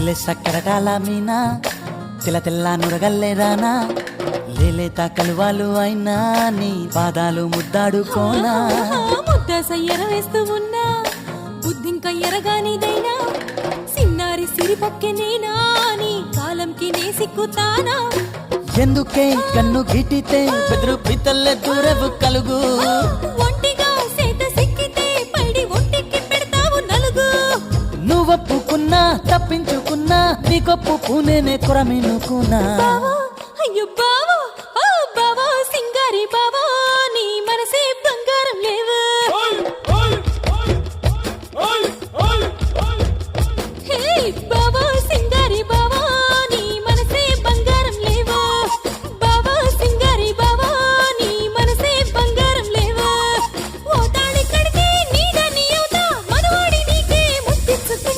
నీళ్ళ సక్కరటాల మీనా? తెల్ల తెల్ల నురగల్లే రానా? లేలేత కలువాలు అయినా? నీ పాదాలు ముద్దాడుకోనా? ముద్ద సయ్యర వేస్తూ ఉన్నా? బుద్ధింక ఎరగానిదైనా? సిన్నారి సిరిపక్కె నేనా? నీ కాలంకి నే సిక్కుతానా? ఎందుకే కన్ను గిటితే బెదురు పితల్లే దూరవు కలుగు? ఒంటిగా సేత సిక్కితే పైడి ఒంటికి పెడతావు నలుగు? నువ్వొప్పుకున్నా తప్పించుకున్నా నీకొప్పు పూనేనే కొరమినుకున్నా. బావా అయ్యో